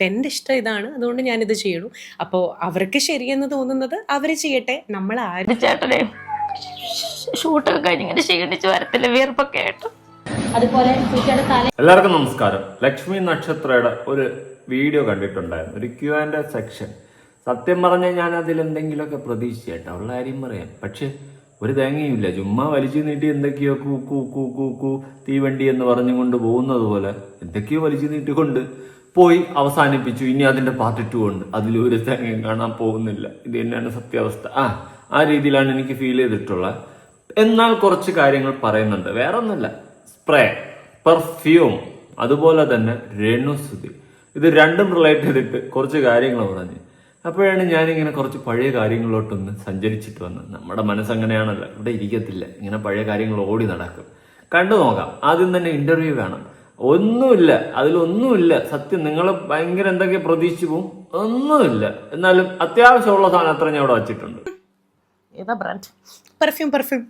എന്റെ ഇഷ്ടം ഇതാണ് അതുകൊണ്ട് ഞാനിത് ചെയ്യണു അപ്പോൾ അവർക്ക് ശരിയെന്ന് തോന്നുന്നത് അവർ ചെയ്യട്ടെ നമ്മൾ ആരും ചേട്ടനെ ഷൂട്ടൊക്കെ കഴിഞ്ഞ് ഇങ്ങനെ ക്ഷീണിച്ച് വരത്തില്ല വിയർപ്പൊക്കെ ആയിട്ട്. അതുപോലെ എല്ലാവർക്കും നമസ്കാരം. ലക്ഷ്മി നക്ഷത്രയുടെ ഒരു വീഡിയോ കണ്ടിട്ടുണ്ടായിരുന്നു. ഒരു ക്യു ആൻഡ് സെക്ഷൻ സത്യം പറഞ്ഞാൽ ഞാൻ അതിൽ എന്തെങ്കിലുമൊക്കെ പ്രതീക്ഷിച്ചേട്ടാ. ഉള്ള കാര്യം പറയാം. പക്ഷെ ഒരു തേങ്ങയുമില്ല. ചുമ്മാ വലിച്ചു നീട്ടി എന്തൊക്കെയോ കൂ കൂ കൂ കൂ കൂ തീവണ്ടി എന്ന് പറഞ്ഞുകൊണ്ട് പോകുന്നത് പോലെ എന്തൊക്കെയോ വലിച്ചു നീട്ടിക്കൊണ്ട് പോയി അവസാനിപ്പിച്ചു. ഇനി അതിന്റെ പാർട്ട് ടു ഉണ്ട്. അതിലൊരു തേങ്ങയും കാണാൻ പോകുന്നില്ല. ഇത് തന്നെയാണ് സത്യാവസ്ഥ. ആ ആ രീതിയിലാണ് എനിക്ക് ഫീൽ ചെയ്തിട്ടുള്ളത്. എന്നാൽ കുറച്ച് കാര്യങ്ങൾ പറയുന്നുണ്ട്. വേറെ ഒന്നുമില്ല സ്പ്രേ പെർഫ്യൂം അതുപോലെ തന്നെ രേണുസ്തുതി. ഇത് രണ്ടും റിലേറ്റ് ചെയ്തിട്ട് കുറച്ച് കാര്യങ്ങൾ പറഞ്ഞു. അപ്പോഴാണ് ഞാനിങ്ങനെ കുറച്ച് പഴയ കാര്യങ്ങളിലോട്ടൊന്ന് സഞ്ചരിച്ചിട്ട് വന്നത്. നമ്മുടെ മനസ്സങ്ങനെയാണല്ലോ. ഇവിടെ ഇരിക്കത്തില്ല. ഇങ്ങനെ പഴയ കാര്യങ്ങൾ ഓടി നടക്കും. കണ്ടു നോക്കാം. ആദ്യം തന്നെ ഇന്റർവ്യൂ വേണം. ഒന്നുമില്ല അതിലൊന്നുമില്ല. സത്യം നിങ്ങൾ ഭയങ്കര എന്തൊക്കെ പ്രതീക്ഷിച്ചു പോവും? ഒന്നുമില്ല. എന്നാലും അത്യാവശ്യമുള്ള സാധനം അത്ര ഞാൻ അവിടെ വച്ചിട്ടുണ്ട്. ഏതാ ബ്രാൻഡ് പെർഫ്യൂം പെർഫ്യൂം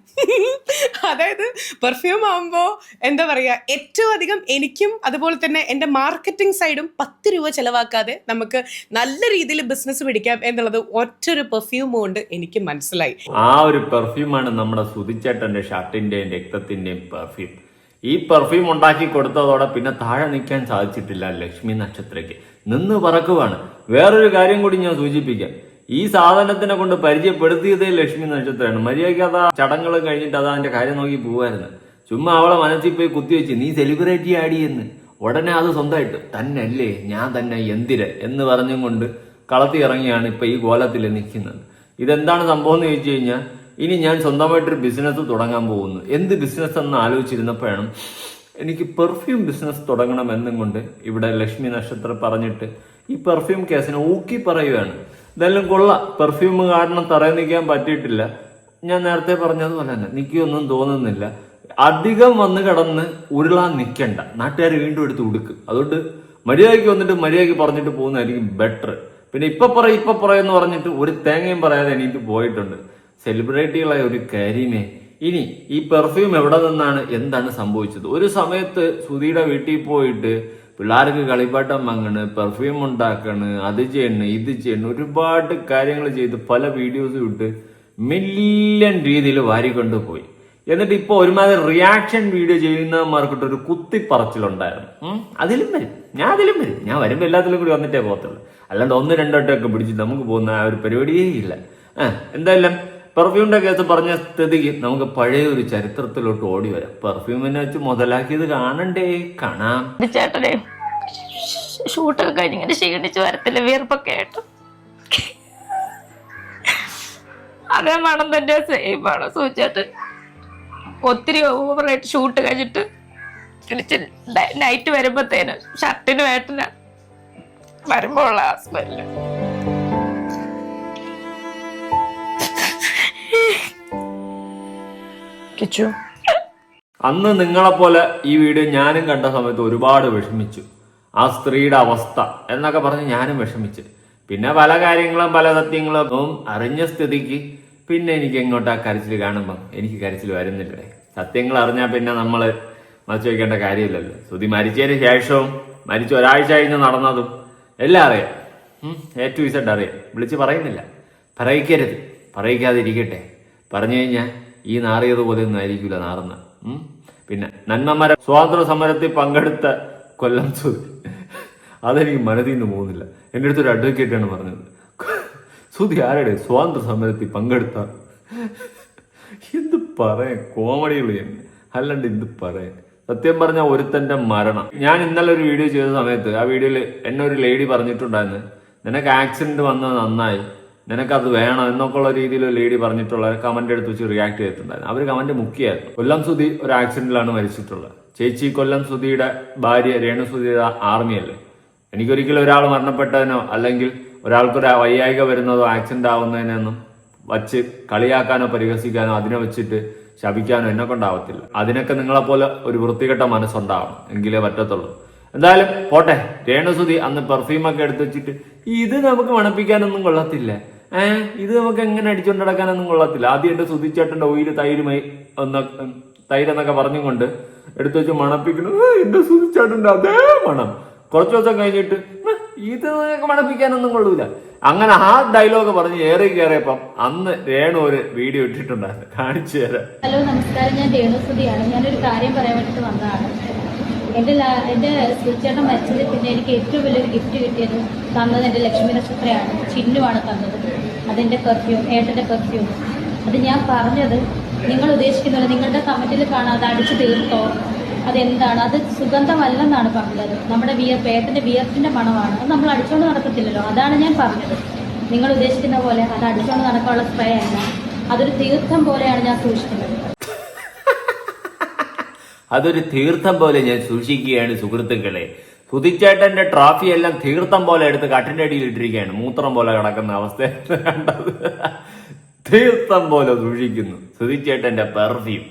അതായത് പെർഫ്യൂം ആകുമ്പോൾ എന്താ പറയുക ഏറ്റവും അധികം എനിക്കും അതുപോലെ തന്നെ എന്റെ മാർക്കറ്റിംഗ് സൈഡും പത്ത് രൂപ ചിലവാക്കാതെ നമുക്ക് നല്ല രീതിയിൽ ബിസിനസ് പിടിക്കാം എന്നുള്ളത് ഒറ്റൊരു പെർഫ്യൂം കൊണ്ട് എനിക്ക് മനസ്സിലായി. ആ ഒരു പെർഫ്യൂമാണ് നമ്മുടെ സുതിച്ചേട്ടന്റെ ഷർട്ടിന്റെയും രക്തത്തിന്റെയും പെർഫ്യൂം ഈ പെർഫ്യൂം ഉണ്ടാക്കി കൊടുത്തതോടെ പിന്നെ താഴെ നിൽക്കാൻ സാധിച്ചിട്ടില്ല ലക്ഷ്മി നക്ഷത്രയ്ക്ക്. നിന്ന് പറക്കുവാണ്. വേറൊരു കാര്യം കൂടി ഞാൻ സൂചിപ്പിക്കാം. ഈ സാധനത്തിനെ കൊണ്ട് പരിചയപ്പെടുത്തിയതേ ലക്ഷ്മി നക്ഷത്രമാണ് മര്യാദയ്ക്ക് അത് ചടങ്ങുകൾ കഴിഞ്ഞിട്ട് അതാ അതിന്റെ കാര്യം നോക്കി പോവായിരുന്നു. ചുമ്മാ അവളെ മനസ്സിൽ പോയി കുത്തിവെച്ച് നീ സെലിബ്രേറ്റ് ചെയ്യാടി എന്ന്. ഉടനെ അത് സ്വന്തമായിട്ട്. തന്നെയല്ലേ ഞാൻ തന്നെ എന്തിര് എന്ന് പറഞ്ഞും കൊണ്ട് കളത്തി ഇറങ്ങിയാണ് ഇപ്പൊ ഈ കോലത്തിൽ നിൽക്കുന്നത്. ഇതെന്താണ് സംഭവം എന്ന് ചോദിച്ചു കഴിഞ്ഞാൽ ഇനി ഞാൻ സ്വന്തമായിട്ടൊരു ബിസിനസ് തുടങ്ങാൻ പോകുന്നു. എന്ത് ബിസിനസ് എന്ന് ആലോചിച്ചിരുന്നപ്പോഴാണ് എനിക്ക് പെർഫ്യൂം ബിസിനസ് തുടങ്ങണം എന്നും കൊണ്ട് ഇവിടെ ലക്ഷ്മി നക്ഷത്ര പറഞ്ഞിട്ട് ഈ പെർഫ്യൂം കേസിനെ ഊക്കി പറയുകയാണ് ഇതെല്ലാം കൊള്ളാം. പെർഫ്യൂം കാരണം തറയിൽ നിൽക്കാൻ പറ്റിയിട്ടില്ല. ഞാൻ നേരത്തെ പറഞ്ഞതുപോലെ തന്നെ നിൽക്കുകയൊന്നും തോന്നുന്നില്ല. അധികം വന്ന് കിടന്ന് ഉരുളാൻ നിൽക്കണ്ട നാട്ടുകാർ വീണ്ടും എടുത്ത് ഉടുക്കും. അതുകൊണ്ട് മര്യാദയ്ക്ക് വന്നിട്ട് മര്യാദയ്ക്ക് പറഞ്ഞിട്ട് പോകുന്നതായിരിക്കും ബെറ്റർ പിന്നെ ഇപ്പൊ പറയും ഇപ്പൊ പറയുമെന്ന് പറഞ്ഞിട്ട് ഒരു തേങ്ങയും പറയാതെ എനിക്ക് പോയിട്ടുണ്ട്. സെലിബ്രിറ്റികളായ ഒരു കാര്യമേ ഇനി ഈ പെർഫ്യൂം എവിടെ നിന്നാണ് എന്താണ് സംഭവിച്ചത്? ഒരു സമയത്ത് സുധിയുടെ വീട്ടിൽ പോയിട്ട് പിള്ളേർക്ക് കളിപ്പാട്ടം വാങ്ങണ് പെർഫ്യൂം ഉണ്ടാക്കണ് അത് ചെയ്യണ് ഇത് ചെയ്യണ് ഒരുപാട് കാര്യങ്ങൾ ചെയ്ത് പല വീഡിയോസും ഇട്ട് മില്യൺ രീതിയിൽ വാരിക്കൊണ്ട് പോയി. എന്നിട്ട് ഇപ്പൊ ഒരുമാതിരി റിയാക്ഷൻ വീഡിയോ ചെയ്യുന്നവന്മാർക്കിട്ട് ഒരു കുത്തിപ്പറച്ചിലുണ്ടായിരുന്നു. അതിലും വരും. ഞാൻ അതിലും വരും. ഞാൻ വരുമ്പോ എല്ലാത്തിലും കൂടി വന്നിട്ടേ പോകത്തുള്ളൂ. അല്ലാണ്ട് ഒന്ന് രണ്ടോട്ടൊക്കെ പിടിച്ച് നമുക്ക് പോകുന്ന ആ ഒരു പരിപാടിയേ ഇല്ല. എന്തായാലും പെർഫ്യൂമിന്റെ കേസ് പറഞ്ഞ സ്ഥിതിക്ക് നമുക്ക് പഴയ ഒരു ചരിത്രത്തിലോട്ട് ഓടി വരാം. പെർഫ്യൂമിനെ വെച്ച് മുതലാക്കിയത് കാണണ്ടേ? കാണാം. ചേട്ടനെ ഷൂട്ടൊക്കെ കഴിഞ്ഞ് ഇങ്ങനെ ക്ഷീണിച്ച് വരത്തില്ല വിയർപ്പൊക്കെ ആയിട്ട്. അതേ മണം തന്നെ സെയിം ആണ്. സൂചേട്ടൻ ഒത്തിരി ഓവറായിട്ട് ഷൂട്ട് കഴിഞ്ഞിട്ട് തിരിച്ച് നൈറ്റ് വരുമ്പോഴത്തേന് ഷർട്ടിന് വേട്ടന വരുമ്പോൾ ഉള്ള കിച്ചു അന്ന് നിങ്ങളെപ്പോലെ ഈ വീഡിയോ ഞാനും കണ്ട സമയത്ത് ഒരുപാട് വിഷമിച്ചു. ആ സ്ത്രീയുടെ അവസ്ഥ എന്നൊക്കെ പറഞ്ഞ് ഞാനും വിഷമിച്ചു. പിന്നെ പല കാര്യങ്ങളും പല സത്യങ്ങളും അറിഞ്ഞ സ്ഥിതിക്ക് പിന്നെ എനിക്ക് എങ്ങോട്ട് ആ കരച്ചിൽ കാണുമ്പം? എനിക്ക് കരച്ചിൽ വരുന്നില്ലേ? സത്യങ്ങൾ അറിഞ്ഞാൽ പിന്നെ നമ്മൾ മറച്ചു വയ്ക്കേണ്ട കാര്യമില്ലല്ലോ. ശ്രുതി മരിച്ചതിന് ശേഷവും മരിച്ച ഒരാഴ്ച കഴിഞ്ഞ് നടന്നതും എല്ലാം അറിയാം. എ ടു ഇസഡ് അറിയാം. വിളിച്ച് പറയുന്നില്ല. പറയിക്കരുത്. പറയിക്കാതിരിക്കട്ടെ. പറഞ്ഞു കഴിഞ്ഞാൽ ഈ നാറിയതുപോലെ ഒന്നും ആയിരിക്കില്ല നാറുന്ന. പിന്നെ നന്മമര സ്വാതന്ത്ര്യ സമരത്തിൽ പങ്കെടുത്ത കൊല്ലം സുധി അതെനിക്ക് മനതിൽ നിന്ന് പോകുന്നില്ല. എന്റെ അടുത്തൊരു അഡ്വക്കേറ്റാണ് പറഞ്ഞത്. സുധി ആരുടെ? സ്വാതന്ത്ര്യ സമരത്തിൽ പങ്കെടുത്ത എന്ത് പറയാൻ? കോമഡികൾ തന്നെ. അല്ലാണ്ട് എന്ത് പറയാൻ? സത്യം പറഞ്ഞ ഒരുത്തന്റെ മരണം. ഞാൻ ഇന്നലെ ഒരു വീഡിയോ ചെയ്ത സമയത്ത് ആ വീഡിയോയിൽ എന്നെ ഒരു ലേഡി പറഞ്ഞിട്ടുണ്ടായിരുന്നു. നിനക്ക് ആക്സിഡന്റ് വന്നത് നന്നായി. നിനക്കത് വേണം എന്നൊക്കെയുള്ള രീതിയിൽ ലേഡി പറഞ്ഞിട്ടുള്ള കമന്റ് എടുത്ത് വെച്ച് റിയാക്ട് ചെയ്തിട്ടുണ്ടായിരുന്നു. അവർ കമന്റ് മുക്കിയായിരുന്നു. കൊല്ലം സുധി ഒരു ആക്സിഡന്റിലാണ് മരിച്ചിട്ടുള്ളത്. ചേച്ചി കൊല്ലം സുധിയുടെ ഭാര്യ രേണു സുധിയുടെ ആർമിയല്ലേ എനിക്കൊരിക്കലും ഒരാൾ മരണപ്പെട്ടതിനോ അല്ലെങ്കിൽ ഒരാൾക്കൊരു വയ്യായിക വരുന്നതോ ആക്സിഡന്റ് ആവുന്നതിനൊന്നും വച്ച് കളിയാക്കാനോ പരിഹസിക്കാനോ അതിനെ വെച്ചിട്ട് ശപിക്കാനോ എന്നെ കൊണ്ടാവത്തില്ല അതിനൊക്കെ നിങ്ങളെപ്പോലെ ഒരു വൃത്തികെട്ട മനസ്സുണ്ടാവണം. എങ്കിലേ പറ്റത്തുള്ളൂ. എന്തായാലും പോട്ടെ. രേണുസുതി അന്ന് പെർഫ്യൂമൊക്കെ എടുത്ത് വെച്ചിട്ട് ഇത് നമുക്ക് മണപ്പിക്കാനൊന്നും കൊള്ളത്തില്ല. ഏഹ് ഇത് നമുക്ക് എങ്ങനെ അടിച്ചുകൊണ്ട് നടക്കാനൊന്നും കൊള്ളത്തില്ല. ആദ്യം എന്റെ സുതിച്ചേട്ടന്റെ ഓയിൽ തൈര് മൈ ഒന്ന് തൈരെന്നൊക്കെ പറഞ്ഞുകൊണ്ട് എടുത്തു വെച്ച് മണപ്പിക്കുന്നു. "ഏ, എന്റെ സുതിച്ചേട്ടന്റെ അതേ മണം. കുറച്ചു ദിവസം കഴിഞ്ഞിട്ട് ഇത് മണപ്പിക്കാനൊന്നും കൊള്ളൂല. അങ്ങനെ ആ ഡയലോഗ് പറഞ്ഞ് ഏറെ കയറിയപ്പം അന്ന് രേണു ഒരു വീഡിയോ ഇട്ടിട്ടുണ്ടായിരുന്നു. കാണിച്ചു തരാം. ഹലോ നമസ്കാരം. ഞാൻ രേണുസുതിയാണ് ഞാനൊരു കാര്യം പറയാൻ വേണ്ടിട്ട് വന്നതാണ്. എന്റെ എന്റെ സുചേട്ടൻ മരിച്ചത് പിന്നെ എനിക്ക് ഏറ്റവും വലിയൊരു ഗിഫ്റ്റ് കിട്ടിയത് തന്നത് എന്റെ ലക്ഷ്മി നക്ഷത്രയാണ്. ചിന്നുവാണ് തന്നത്. അതെന്റെ പെർഫ്യൂം ഏട്ടന്റെ പെർഫ്യൂം അത് ഞാൻ പറഞ്ഞത് നിങ്ങൾ ഉദ്ദേശിക്കുന്നത് നിങ്ങളുടെ കമന്റിൽ അത് അടിച്ചു തീർത്തോ? അതെന്താണ്? അത് സുഗന്ധമല്ലെന്നാണ് പറഞ്ഞത്. നമ്മുടെ വിയർപ്പ് ഏട്ടന്റെ വിയർപ്പിന്റെ മണമാണ്. അത് നമ്മൾ അടിച്ചുകൊണ്ട് നടക്കത്തില്ലല്ലോ. അതാണ് ഞാൻ പറഞ്ഞത്. നിങ്ങൾ ഉദ്ദേശിക്കുന്ന പോലെ അത് അടിച്ചുകൊണ്ട് നടക്കാനുള്ള സ്പ്രേ അല്ല. അതൊരു തീർത്ഥം പോലെയാണ് ഞാൻ സൂക്ഷിക്കുന്നത്. അതൊരു തീർത്ഥം പോലെ ഞാൻ സൂക്ഷിക്കുകയാണ് സുഹൃത്തുക്കളെ. സുധിച്ചേട്ടന്റെ ട്രോഫി എല്ലാം തീർത്ഥം പോലെ എടുത്ത് കട്ടിന്റെ അടിയിൽ ഇട്ടിരിക്കുകയാണ്. മൂത്രം പോലെ കിടക്കുന്ന അവസ്ഥ കണ്ടത്. തീർത്ഥം പോലെ സൂക്ഷിക്കുന്നു. സുതിച്ചേട്ടന്റെ പെർഫ്യൂം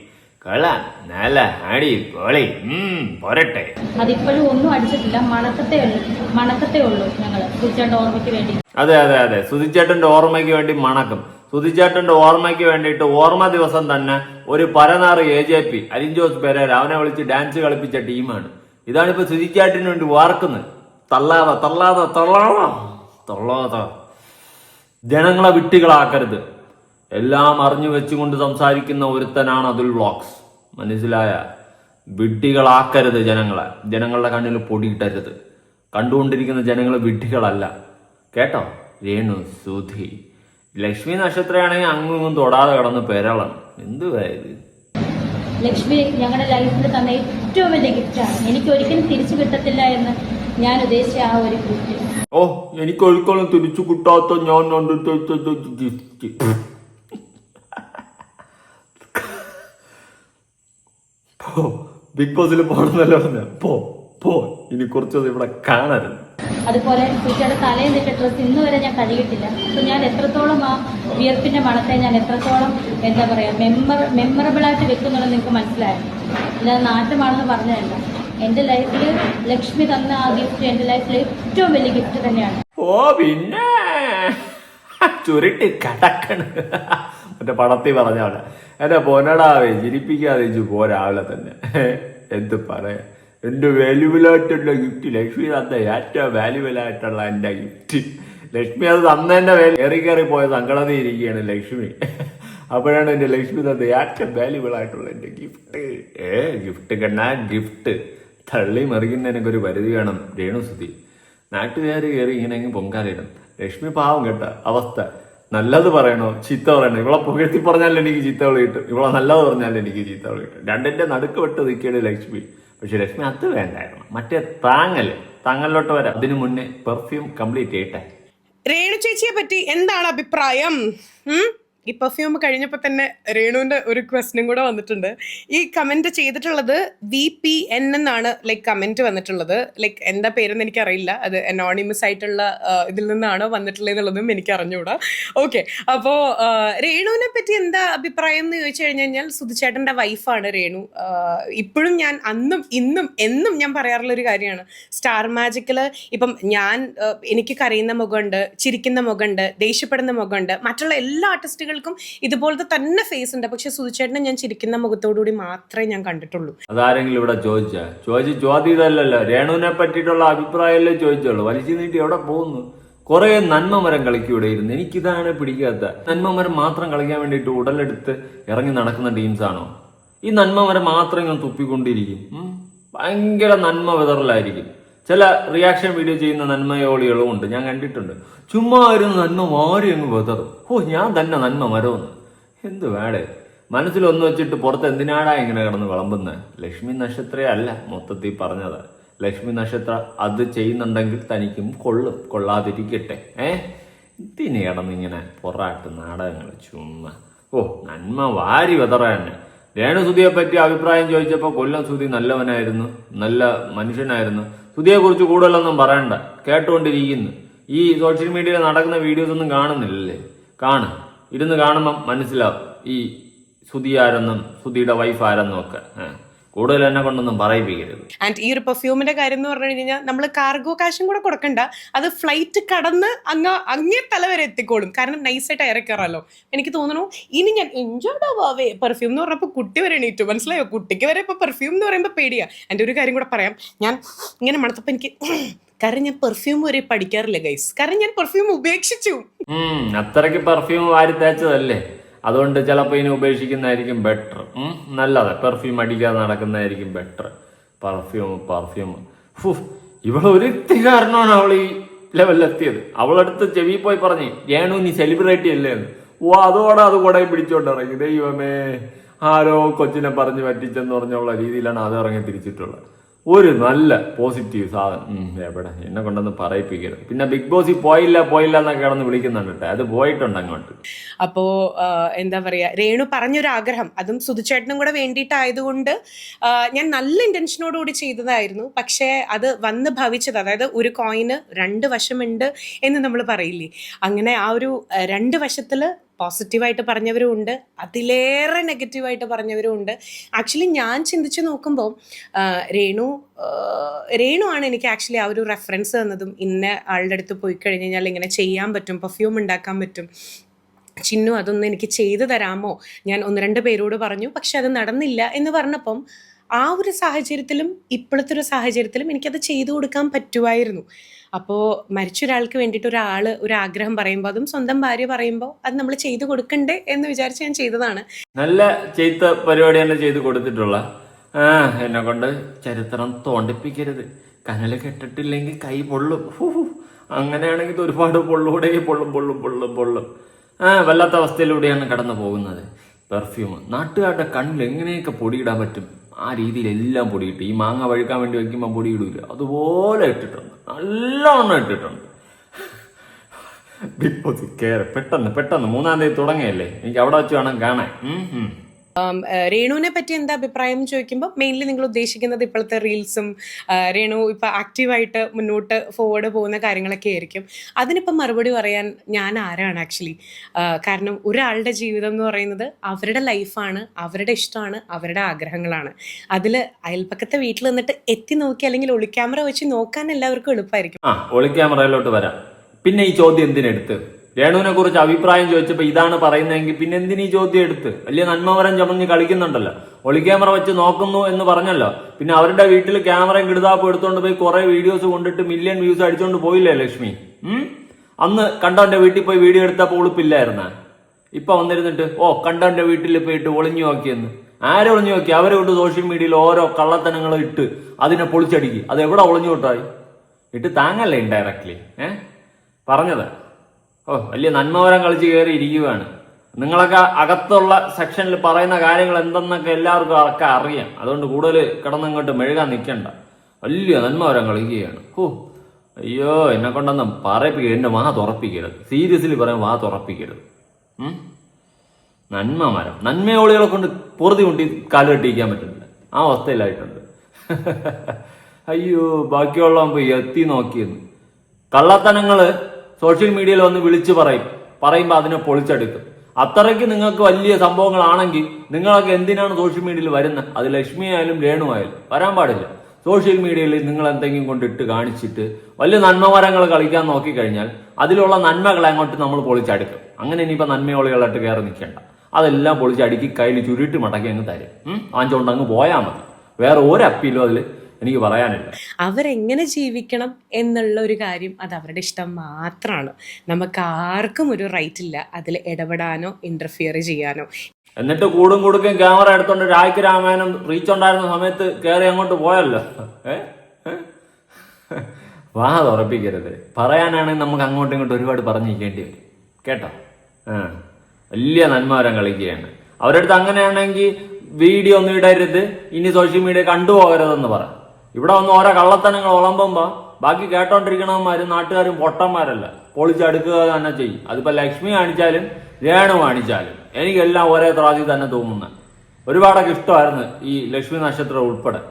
കള നല്ല അടി പൊളി പോരട്ടെ. അതിപ്പോഴും ഒന്നും അടിച്ചിട്ടില്ല. മണക്കത്തേ ഉള്ളൂ. മണക്കത്തേ ഉള്ളൂ ഞങ്ങൾ സൂചിച്ചേട്ട ഓർമ്മയ്ക്ക് വേണ്ടി. അതെ അതെ അതെ. സുതിച്ചേട്ടന്റെ ഓർമ്മയ്ക്ക് വേണ്ടി മണക്കും. സുതിച്ചേട്ടന്റെ ഓർമ്മയ്ക്ക് വേണ്ടിയിട്ട് ഓർമ്മ ദിവസം തന്നെ ഒരു പരനാറ് A J P Alin Jose Perera അവനെ വിളിച്ച് ഡാൻസ് കളിപ്പിച്ച ടീമാണ് ഇതാണിപ്പോ സുധിച്ചേട്ടന് വേണ്ടി വാർക്കുന്നത്. തള്ളാത തള്ളാത തള്ളാത തള്ളാത. ജനങ്ങളെ വിട്ടികളാക്കരുത്. എല്ലാം അറിഞ്ഞു വെച്ചുകൊണ്ട് സംസാരിക്കുന്ന ഒരുത്തനാണ് അതുൽ വ്ളോഗ്സ് മനസ്സിലായ? വിഡ്ഢികളാക്കരുത് ജനങ്ങളെ. ജനങ്ങളുടെ കണ്ണിൽ പൊടിയിട്ടരുത്. കണ്ടുകൊണ്ടിരിക്കുന്ന ജനങ്ങൾ വിട്ടികളല്ല കേട്ടോ? രേണു സുധി. ലക്ഷ്മി നക്ഷത്രയാണെങ്കിൽ അങ്ങും തൊടാതെ കടന്ന് പെരളണം. എന്തുവാ ഇത്? ലക്ഷ്മി ഞങ്ങളുടെ ലൈഫിൽ തന്ന ഏറ്റവും വലിയ ഗിഫ്റ്റാണ് എനിക്ക് ഒരിക്കലും തിരിച്ചു കിട്ടത്തില്ല എന്ന് ഞാൻ ഉദ്ദേശിച്ച ആ ഒരു ഗിഫ്റ്റ് ഓ എനിക്ക് ഒരിക്കലും തിരിച്ചു കിട്ടാത്ത ഞാൻ ഗിഫ്റ്റ് ബിഗ് ബോസിൽ പോകണമെന്നല്ല പോ പോ ഇനി കുറച്ചത് ഇവിടെ കാണരുത്. അതുപോലെ കുട്ടിയുടെ തലയിൽ നിന്നിട്ട ഡ്രസ്സ് ഇന്ന് വരെ ഞാൻ കഴുകിയിട്ടില്ല. അപ്പൊ ഞാൻ എത്രത്തോളം ആ വിയർപ്പിന്റെ മണത്തെ ഞാൻ എത്രത്തോളം എന്താ പറയാ മെമ്മർ മെമ്മറബിൾ ആയിട്ട് വെക്കുന്നുള്ളത് നിങ്ങൾക്ക് മനസ്സിലായത് ഞാൻ നാട്ടമാണെന്ന് പറഞ്ഞതല്ല. എന്റെ ലൈഫിൽ ലക്ഷ്മി തന്ന ആ ഗിഫ്റ്റ് എന്റെ ലൈഫിൽ ഏറ്റവും വലിയ ഗിഫ്റ്റ് തന്നെയാണ്. ഓ പിന്നെ? ചുരുട്ടി കടക്കണ്. മറ്റേ പടത്തിൽ പറഞ്ഞ എന്റെ പൊന്നടാവേ ചിരിപ്പിക്കാതെ പോരാവിലെ തന്നെ. എന്ത് പറയാ? എന്റെ വാല്യുബിൾ ആയിട്ടുള്ള ഗിഫ്റ്റ് ലക്ഷ്മി തന്ന ഏറ്റവും വാല്യുബിൾ ആയിട്ടുള്ള എന്റെ ഗിഫ്റ്റ് ലക്ഷ്മി അത് തന്നതിന്റെ വേല കയറി കയറി പോയ സങ്കടത്തിൽ ഇരിക്കുകയാണ് ലക്ഷ്മി. അപ്പോഴാണ് എന്റെ ലക്ഷ്മി തന്ന ഏറ്റവും വാല്യുബിൾ ആയിട്ടുള്ള എന്റെ ഗിഫ്റ്റ് ഏ ഗിഫ്റ്റ് കണ്ണാ ഗിഫ്റ്റ് തള്ളി മറിക്കുന്നതിനൊക്കെ ഒരു പരിധി വേണം രേണുസുതി നാട്ടുകാർ കയറി ഇങ്ങനെ പൊങ്കാലിടും ലക്ഷ്മി പാവം കേട്ട അവസ്ഥ. നല്ലത് പറയണോ? ചീത്ത പറയണോ? ഇവളെ പുകഴ്ത്തി പറഞ്ഞാൽ എനിക്ക് ചീത്ത വിളി കിട്ടും ഇവളെ നല്ലത് പറഞ്ഞാൽ എനിക്ക് ചീത്ത വിളി കിട്ടും രണ്ടിന്റെ നടുക്ക് വിട്ട് നിൽക്കുകയാണ് ലക്ഷ്മി. പക്ഷെ ലക്ഷ്മി അത് വേണ്ടായിരുന്നു. മറ്റേ താങ്ങൽ താങ്ങലിലോട്ട് വരാം. അതിനു മുന്നേ പെർഫ്യൂം കംപ്ലീറ്റ് ചെയ്യട്ടെ. രേണു ചേച്ചിയെ പറ്റി എന്താണ് അഭിപ്രായം? ഈ പെർഫ്യൂം കഴിഞ്ഞപ്പോൾ തന്നെ രേണുവിന്റെ ഒരു ക്വസ്റ്റ്യനും കൂടെ വന്നിട്ടുണ്ട്. ഈ കമന്റ് ചെയ്തിട്ടുള്ളത് വി പി എൻ എന്നാണ് ലൈക്ക് കമന്റ് വന്നിട്ടുള്ളത്. ലൈക്ക് എന്താ പേരെന്ന് എനിക്കറിയില്ല. അത് അനോണിമസ് ആയിട്ടുള്ള ഇതിൽ നിന്നാണോ വന്നിട്ടുള്ളത് എന്നുള്ളതും എനിക്ക് അറിഞ്ഞുകൂടാ ഓക്കെ അപ്പോൾ രേണുവിനെ പറ്റി എന്താ അഭിപ്രായം എന്ന് ചോദിച്ചു കഴിഞ്ഞു കഴിഞ്ഞാൽ സുധിച്ചേട്ടന്റെ വൈഫാണ് രേണു. ഇപ്പോഴും ഞാൻ അന്നും ഇന്നും എന്നും ഞാൻ പറയാറുള്ള ഒരു കാര്യമാണ്. സ്റ്റാർ മാജിക്കിൽ ഇപ്പം ഞാൻ എനിക്ക് കരയുന്ന മുഖമുണ്ട് ചിരിക്കുന്ന മുഖമുണ്ട് ദേഷ്യപ്പെടുന്ന മുഖമുണ്ട് മറ്റുള്ള എല്ലാ ആർട്ടിസ്റ്റുകൾക്കും ഇതുപോലത്തെ തന്നെ ഫേസ് ഉണ്ട്. പക്ഷെ സുധിച്ചേട്ടനെ ഞാൻ ചിരിക്കുന്ന മുഖത്തോടുകൂടി മാത്രമേ ഞാൻ കണ്ടിട്ടുള്ളൂ. അതാരെങ്കിലും ഇവിടെ ചോദിച്ച? ചോദിച്ച് ചോദ്യതല്ലല്ലോ. രേണുവിനെ പറ്റിയിട്ടുള്ള അഭിപ്രായമല്ലേ ചോദിച്ചുള്ളൂ. വലിച്ചു നീട്ടി എവിടെ പോകുന്നു? കുറെ നന്മ മരം കളിക്കൂടെ ഇരുന്ന്. എനിക്കിതാണ് പിടിക്കാത്ത. നന്മ മരം മാത്രം കളിക്കാൻ വേണ്ടിയിട്ട് ഉടലെടുത്ത് ഇറങ്ങി നടക്കുന്ന ടീംസ് ആണോ? ഈ നന്മ മരം മാത്രം ഇങ്ങനെ തുപ്പിക്കൊണ്ടിരിക്കും. ഭയങ്കര നന്മ വിതറലായിരിക്കും. ചില റിയാക്ഷൻ വീഡിയോ ചെയ്യുന്ന നന്മയോളികളും ഉണ്ട്. ഞാൻ കണ്ടിട്ടുണ്ട്. ചുമ്മാ ഒരു നന്മ മാറി അങ്ങ് വെതറും. ഓ ഞാൻ തന്നെ നന്മ മരവെന്ന്. എന്ത് മനസ്സിൽ ഒന്ന് വെച്ചിട്ട് പുറത്ത് എന്തിനാടാ ഇങ്ങനെ കിടന്ന് വിളമ്പുന്നത് ലക്ഷ്മി നക്ഷത്രയല്ല മൊത്തത്തിൽ പറഞ്ഞത്. ലക്ഷ്മി നക്ഷത്ര അത് ചെയ്യുന്നുണ്ടെങ്കിൽ തനിക്കും കൊള്ളും. കൊള്ളാതിരിക്കട്ടെ. ഏ? ഇതിന് കിടന്നിങ്ങനെ പൊറാട്ട് നാടകങ്ങൾ ചുമ്മാ. ഓ നന്മ വാരി വെതറ തന്നെ രേണുസുതിയെ പറ്റി അഭിപ്രായം ചോദിച്ചപ്പോൾ കൊല്ലം സുതി നല്ലവനായിരുന്നു. നല്ല മനുഷ്യനായിരുന്നു. സുതിയെ കുറിച്ച് കൂടുതലൊന്നും പറയണ്ട. കേട്ടുകൊണ്ടിരിക്കുന്നു. ഈ സോഷ്യൽ മീഡിയയിൽ നടക്കുന്ന വീഡിയോസ് ഒന്നും കാണുന്നില്ലല്ലേ? കാണ്. ഇരുന്ന് കാണുമ്പം മനസ്സിലാവും. ഈ സുതി ആരെന്നും സുതിയുടെ വൈഫ് ആരെന്നും ഒക്കെ. കൂടുതൽ എന്നെ കൊണ്ടൊന്നും പറയിപ്പിക്കരുത്. ആൻഡ് ഈ ഒരു പെർഫ്യൂമിന്റെ കാര്യം എന്ന് പറഞ്ഞു കഴിഞ്ഞാൽ നമ്മൾ കാർഗോ കാശും കൂടെ കൊടുക്കണ്ട. അത് ഫ്ലൈറ്റ് കടന്ന് അങ്ങ് അങ്ങേ തല വരെ എത്തിക്കോളും. കാരണം നൈസായിട്ട് ഇറക്കാറല്ലോ എനിക്ക് തോന്നുന്നു ഇനി ഞാൻ എൻജോയ്ഡ് ആവാവേ പെർഫ്യൂം എന്ന് പറഞ്ഞപ്പോൾ കുട്ടി വരെ എണീറ്റു. മനസ്സിലായോ? കുട്ടിക്ക് വരെ ഇപ്പോൾ പെർഫ്യൂം എന്ന് പറയുമ്പോൾ പേടിയാ. എന്റെ ഒരു കാര്യം കൂടെ പറയാം. ഞാൻ ഇങ്ങനെ മണത്തപ്പോൾ എനിക്ക് കാരണം ഞാൻ പെർഫ്യൂം വരെ പഠിക്കാറില്ല ഗൈസ് കാരണം ഞാൻ പെർഫ്യൂം ഉപേക്ഷിച്ചു. അത്രയ്ക്ക് പെർഫ്യൂം വാരി തേച്ചതല്ലേ? അതുകൊണ്ട് ചിലപ്പോൾ ഇതിനെ ഉപേക്ഷിക്കുന്നതായിരിക്കും ബെറ്റർ നല്ലത്. പെർഫ്യൂം അടിക്കാതെ നടക്കുന്നതായിരിക്കും ബെറ്റർ പെർഫ്യൂം പെർഫ്യൂം ഇവൾ ഒരു കാരണമാണ് അവൾ ഈ ലെവലിലെത്തിയത് അവളടുത്ത് ചെവി പോയി പറഞ്ഞു ഏണു നീ സെലിബ്രേറ്റ് അല്ലേ എന്ന്. ഓ അതോടെ അത് കൂടെ പിടിച്ചോണ്ട് ഇറങ്ങി. ദൈവമേ ആരോ കൊച്ചിനെ പറഞ്ഞു പറ്റിച്ചെന്ന് പറഞ്ഞുള്ള രീതിയിലാണ് അത് ഇറങ്ങി തിരിച്ചിട്ടുള്ളത്. ഒരു നല്ല പോസിറ്റീവ് സാധനം. എവിടെ? എന്നെ കൊണ്ടൊന്ന് പറയിപ്പിക്കരുത്. പിന്നെ ബിഗ് ബോസിൽ പോയില്ല പോയില്ല എന്നൊക്കെ കിടന്ന് വിളിക്കുന്നുണ്ട് അത് പോയിട്ടുണ്ട് അങ്ങോട്ട്. അപ്പോ എന്താ പറയാ രേണു പറഞ്ഞൊരു ആഗ്രഹം അതും സുധുചേട്ടനും കൂടെ വേണ്ടിയിട്ടായതുകൊണ്ട് ഞാൻ നല്ല ഇന്റൻഷനോടുകൂടി ചെയ്തതായിരുന്നു. പക്ഷേ അത് വന്ന് ഭവിച്ചത് അതായത് ഒരു കോയിന് രണ്ട് വശമുണ്ട് എന്ന് നമ്മൾ പറയില്ലേ. അങ്ങനെ ആ ഒരു രണ്ട് വശത്തിൽ പോസിറ്റീവായിട്ട് പറഞ്ഞവരും ഉണ്ട്. അതിലേറെ നെഗറ്റീവായിട്ട് പറഞ്ഞവരും ഉണ്ട്. ആക്ച്വലി ഞാൻ ചിന്തിച്ച് നോക്കുമ്പോൾ രേണു രേണു ആണ് എനിക്ക് ആക്ച്വലി ആ ഒരു റെഫറൻസ് തന്നതും. ഇന്ന ആളുടെ അടുത്ത് പോയി കഴിഞ്ഞ് കഴിഞ്ഞാൽ ഇങ്ങനെ ചെയ്യാൻ പറ്റും പെർഫ്യൂം ഉണ്ടാക്കാൻ പറ്റും. ചിന്നു അതൊന്ന് എനിക്ക് ചെയ്തു തരാമോ? ഞാൻ ഒന്ന് രണ്ട് പേരോട് പറഞ്ഞു. പക്ഷെ അത് നടന്നില്ല എന്ന് പറഞ്ഞപ്പം ആ ഒരു സാഹചര്യത്തിലും ഇപ്പോഴത്തെ ഒരു സാഹചര്യത്തിലും എനിക്കത് ചെയ്തു കൊടുക്കാൻ പറ്റുമായിരുന്നു. അപ്പോൾ മരിച്ച ഒരാൾക്ക് വേണ്ടിയിട്ട് ഒരാൾ ഒരു ആഗ്രഹം പറയുമ്പോൾ അതും സ്വന്തം ഭാര്യ പറയുമ്പോൾ അത് നമ്മൾ ചെയ്തു കൊടുക്കണ്ടേ എന്ന് വിചാരിച്ച് ഞാൻ ചെയ്തതാണ്. നല്ല ചെയ്ത പരിപാടി തന്നെ ചെയ്ത് കൊടുത്തിട്ടുള്ള എന്നെ കൊണ്ട് ചരിത്രം തോണ്ടിപ്പിക്കരുത്. കനൽ കെട്ടിട്ടില്ലെങ്കിൽ കൈ പൊള്ളും. അങ്ങനെയാണെങ്കിൽ ഒരുപാട് പൊള്ളൂടെ പൊള്ളും പൊള്ളും പൊള്ളും പൊള്ളും. ആ വല്ലാത്ത അവസ്ഥയിലൂടെയാണ് കടന്നു പോകുന്നത് പെർഫ്യൂം നാട്ടുകാരുടെ കണ്ണിൽ എങ്ങനെയൊക്കെ പൊടിയിടാൻ പറ്റും? ആ രീതിയിൽ എല്ലാം പൊടിയിട്ട്. ഈ മാങ്ങ വഴുക്കാൻ വേണ്ടി വയ്ക്കുമ്പോൾ പൊടി ഇടൂല. അതുപോലെ ഇട്ടിട്ടുണ്ട്. നല്ലോണം ഇട്ടിട്ടുണ്ട്. ബിഗ് ബോസ് കയറി പെട്ടെന്ന് പെട്ടെന്ന്. മൂന്നാം തീയതി തുടങ്ങിയല്ലേ? എനിക്ക് അവിടെ വെച്ച് വേണം കാണാൻ. രേണുവിനെ പറ്റി എന്താ അഭിപ്രായം ചോദിക്കുമ്പോൾ മെയിൻലി നിങ്ങൾ ഉദ്ദേശിക്കുന്നത് ഇപ്പോഴത്തെ റീൽസും രേണു ഇപ്പം ആക്റ്റീവായിട്ട് മുന്നോട്ട് ഫോർവേഡ് പോകുന്ന കാര്യങ്ങളൊക്കെ ആയിരിക്കും. അതിനിപ്പം മറുപടി പറയാൻ ഞാൻ ആരാണ് ആക്ച്വലി കാരണം ഒരാളുടെ ജീവിതം എന്ന് പറയുന്നത് അവരുടെ ലൈഫാണ് അവരുടെ ഇഷ്ടമാണ് അവരുടെ ആഗ്രഹങ്ങളാണ്. അതിൽ അയൽപ്പക്കത്തെ വീട്ടിൽ നിന്നിട്ട് എത്തി നോക്കി അല്ലെങ്കിൽ ഒളിക്യാമറ വെച്ച് നോക്കാൻ എല്ലാവർക്കും എളുപ്പമായിരിക്കും ഒളിക്യാമറയിലോട്ട് വരാം. പിന്നെ ഈ ചോദ്യം എന്തിനെടുത്ത്? രേണുവിനെ കുറിച്ച് അഭിപ്രായം ചോദിച്ചപ്പോൾ ഇതാണ് പറയുന്നതെങ്കിൽ പിന്നെ എന്തിനീ ചോദ്യം എടുത്ത്? വലിയ നന്മവരം ചമഞ്ഞ് കളിക്കുന്നുണ്ടല്ലോ. ഒളിക്യാമറ വെച്ച് നോക്കുന്നു എന്ന് പറഞ്ഞല്ലോ. പിന്നെ അവരുടെ വീട്ടിൽ ക്യാമറയും കിടുതാപ്പും എടുത്തോണ്ട് പോയി കുറെ വീഡിയോസ് കൊണ്ടിട്ട് മില്യൺ വ്യൂസ് അടിച്ചോണ്ട് പോയില്ലേ ലക്ഷ്മി? അന്ന് കണ്ടവന്റെ വീട്ടിൽ പോയി വീഡിയോ എടുത്തപ്പോൾ ഉളുപ്പില്ലായിരുന്ന? ഇപ്പൊ വന്നിരുന്നിട്ട് ഓ കണ്ടവന്റെ വീട്ടിൽ പോയിട്ട് ഒളിഞ്ഞു നോക്കിയെന്ന്. ആരെ ഒളിഞ്ഞു നോക്കി? അവരെ കൊണ്ട് സോഷ്യൽ മീഡിയയിൽ ഓരോ കള്ളത്തനങ്ങൾ ഇട്ട് അതിനെ പൊളിച്ചടിക്കി. അത് എവിടെ ഒളിഞ്ഞു വിട്ടായി? ഇട്ട് താങ്ങല്ലേ ഇൻഡയറക്ട്ലി ഏഹ് പറഞ്ഞത്. ഓ വലിയ നന്മവരം കളിച്ച് കയറി ഇരിക്കുകയാണ് നിങ്ങളൊക്കെ അകത്തുള്ള സെക്ഷനിൽ പറയുന്ന കാര്യങ്ങൾ എന്തെന്നൊക്കെ എല്ലാവർക്കും ഒക്കെ അറിയാം. അതുകൊണ്ട് കൂടുതൽ കിടന്നിങ്ങോട്ട് മെഴുകാൻ നിൽക്കണ്ട. വലിയ നന്മവരം കളിക്കുകയാണ്. ഓ അയ്യോ എന്നെ കൊണ്ടൊന്നും പറയിപ്പിക്കരുത്. എന്റെ വാ തുറപ്പിക്കരുത്. സീരിയസ്ലി പറയാൻ വാ തുറപ്പിക്കരുത്? നന്മ മരം. നന്മയോളികളെ കൊണ്ട് പൊറുതി കൊണ്ടി കാൽ കെട്ടിയിരിക്കാൻ പറ്റുന്നില്ല. ആ അവസ്ഥയിലായിട്ടുണ്ട്. അയ്യോ ബാക്കിയുള്ള എത്തി നോക്കിയെന്ന്. കള്ളത്തനങ്ങൾ സോഷ്യൽ മീഡിയയിൽ ഒന്ന് വിളിച്ചു പറയും. പറയുമ്പോൾ അതിനെ പൊളിച്ചെടുക്കും. അത്രയ്ക്ക് നിങ്ങൾക്ക് വലിയ സംഭവങ്ങളാണെങ്കിൽ നിങ്ങളൊക്കെ എന്തിനാണ് സോഷ്യൽ മീഡിയയിൽ വരുന്നത്? അത് ലക്ഷ്മി ആയാലും രേണു ആയാലും വരാൻ പാടില്ല. സോഷ്യൽ മീഡിയയിൽ നിങ്ങൾ എന്തെങ്കിലും കൊണ്ടിട്ട് കാണിച്ചിട്ട് വലിയ നന്മമരങ്ങൾ കളിക്കാൻ നോക്കിക്കഴിഞ്ഞാൽ അതിലുള്ള നന്മകളെ അങ്ങോട്ട് നമ്മൾ പൊളിച്ചടുക്കും. അങ്ങനെ ഇനിയിപ്പോൾ നന്മയോളികളായിട്ട് കയറി നിൽക്കേണ്ട. അതെല്ലാം പൊളിച്ചടുക്കി കയ്യിൽ ചുരുട്ടി മടക്കി അങ്ങ് തരും? വാങ്ങിച്ചുകൊണ്ട് അങ്ങ് പോയാൽ മതി. വേറെ ഒരു അപ്പീലും അതിൽ എനിക്ക് പറയാനില്ല. അവരെങ്ങനെ ജീവിക്കണം എന്നുള്ള ഒരു കാര്യം അത് അവരുടെ ഇഷ്ടം മാത്രമാണ് നമുക്ക് ആർക്കും ഒരു റൈറ്റ് ഇല്ല അതിൽ ഇടപെടാനോ ഇന്റർഫിയർ ചെയ്യാനോ. എന്നിട്ട് കൂടും കൊടുക്കും ക്യാമറ എടുത്തോണ്ട് രായ്ക്ക് രാമായണം റീച്ച് ഉണ്ടായിരുന്ന സമയത്ത് കയറി അങ്ങോട്ട് പോയല്ലോ? വാ തുറപ്പിക്കരുത് പറയാനാണെങ്കിൽ നമുക്ക് അങ്ങോട്ടും ഇങ്ങോട്ടും ഒരുപാട് പറഞ്ഞിരിക്കേണ്ടി വരും. കേട്ടോ? ആ. വലിയ നന്മവരം കളിക്കുകയാണ്. അവരുടെ അടുത്ത് അങ്ങനെയാണെങ്കിൽ വീഡിയോ ഒന്നും ഇടരുത്. ഇനി സോഷ്യൽ മീഡിയ കണ്ടുപോകരുതെന്ന് പറ. ഇവിടെ വന്ന് ഓരോ കള്ളത്തനങ്ങൾ ഉളമ്പുമ്പോ ബാക്കി കേട്ടോണ്ടിരിക്കണവന്മാരും നാട്ടുകാരും പൊട്ടന്മാരല്ല. പൊളിച്ചടുക്കുക തന്നെ ചെയ്യും. അതിപ്പോ ലക്ഷ്മി കാണിച്ചാലും രേണു കാണിച്ചാലും എനിക്കെല്ലാം ഒരേ ത്രാസി തന്നെ തോന്നുന്നത് ഒരുപാടൊക്കെ ഇഷ്ടമായിരുന്നു ഈ ലക്ഷ്മി നക്ഷത്രം ഉൾപ്പെടെ.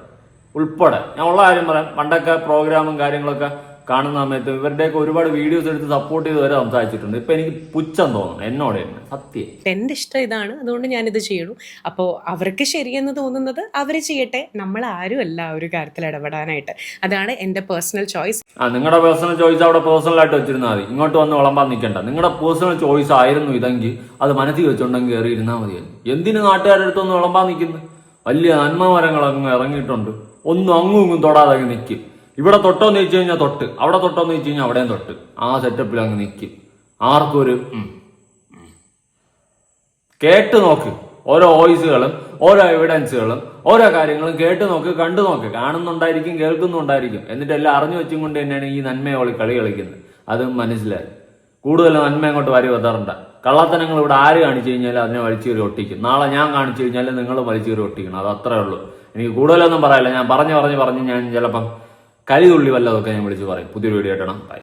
ഉൾപ്പെടെ. ഞാൻ ഉള്ള കാര്യം പറയാം. പണ്ടൊക്കെ പ്രോഗ്രാമും കാര്യങ്ങളൊക്കെ കാണുന്ന സമയത്ത് ഇവരുടെയൊക്കെ ഒരുപാട് വീഡിയോസ് എടുത്ത് സപ്പോർട്ട് ചെയ്ത് വരെ സംസാരിച്ചിട്ടുണ്ട്. ഇപ്പൊ എനിക്ക് പുച്ഛം തോന്നുന്നു എന്നോട് തന്നെ സത്യം. എന്റെ ഇഷ്ടം ഇതാണ് അതുകൊണ്ട് ഞാൻ ഇത് ചെയ്യണു. അപ്പോ അവർക്ക് ശരിയെന്ന് തോന്നുന്നത് അവർ ചെയ്യട്ടെ നമ്മൾ ആരും അല്ല ആ ഒരു കാര്യത്തിൽ ഇടപെടാനായിട്ട്. അതാണ് എന്റെ പേഴ്സണൽ ചോയ്സ് ആ നിങ്ങളുടെ പേഴ്സണൽ ചോയ്സ് അവിടെ പേഴ്സണൽ ആയിട്ട് വെച്ചിരുന്നാൽ മതി. ഇങ്ങോട്ട് വന്ന് വിളമ്പാൻ നിൽക്കണ്ട. നിങ്ങളുടെ പേഴ്സണൽ ചോയ്സ് ആയിരുന്നു ഇതെങ്കിൽ അത് മനസ്സിൽ വെച്ചുണ്ടെങ്കിൽ കയറി ഇരുന്നാൽ മതിയായിരുന്നു. എന്തിന് നാട്ടുകാരുടെ അടുത്തൊന്ന് വിളമ്പാൻ നിൽക്കുന്നു? വലിയ നന്മ മരങ്ങൾ അങ്ങ് ഇറങ്ങിയിട്ടുണ്ട്. ഒന്നും അങ്ങും ഇങ്ങും തൊടാതെ നിൽക്കും. ഇവിടെ തൊട്ടോന്ന് ചോദിച്ചു കഴിഞ്ഞാൽ തൊട്ട്. അവിടെ തൊട്ടോന്ന് ചോദിച്ചു കഴിഞ്ഞാൽ അവിടെയും തൊട്ട്. ആ സെറ്റപ്പിൽ അങ്ങ് നിൽക്കും ആർക്കും ഒരു ഉം, ഉം. കേട്ട് നോക്ക്. ഓരോ വോയിസുകളും ഓരോ എവിഡൻസുകളും ഓരോ കാര്യങ്ങളും കേട്ട് നോക്ക് കണ്ടു നോക്ക്. കാണുന്നുണ്ടായിരിക്കും കേൾക്കുന്നുണ്ടായിരിക്കും. എന്നിട്ട് എല്ലാം അറിഞ്ഞു വെച്ചും കൊണ്ട് തന്നെയാണ് ഈ നന്മയോളി കളി കളിക്കുന്നത്. അത് മനസ്സിലായി. കൂടുതൽ നന്മ അങ്ങോട്ട് വാരി വെതാറുണ്ട് കള്ളത്തനങ്ങൾ ഇവിടെ ആര് കാണിച്ചു കഴിഞ്ഞാലും അതിനെ വലിച്ചു കയറി ഒട്ടിക്കും. നാളെ ഞാൻ കാണിച്ചു കഴിഞ്ഞാൽ നിങ്ങൾ വലിച്ചു കയറി ഒട്ടിക്കണം. അത് അത്രേ ഉള്ളൂ. എനിക്ക് കൂടുതലൊന്നും പറയില്ല. ഞാൻ പറഞ്ഞു പറഞ്ഞു പറഞ്ഞ് ഞാൻ ചിലപ്പം കലിതുള്ളി വല്ലതൊക്കെ ഞാൻ വിളിച്ച് പറയും. പുതിയൊരു വീഡിയോ ഇടണം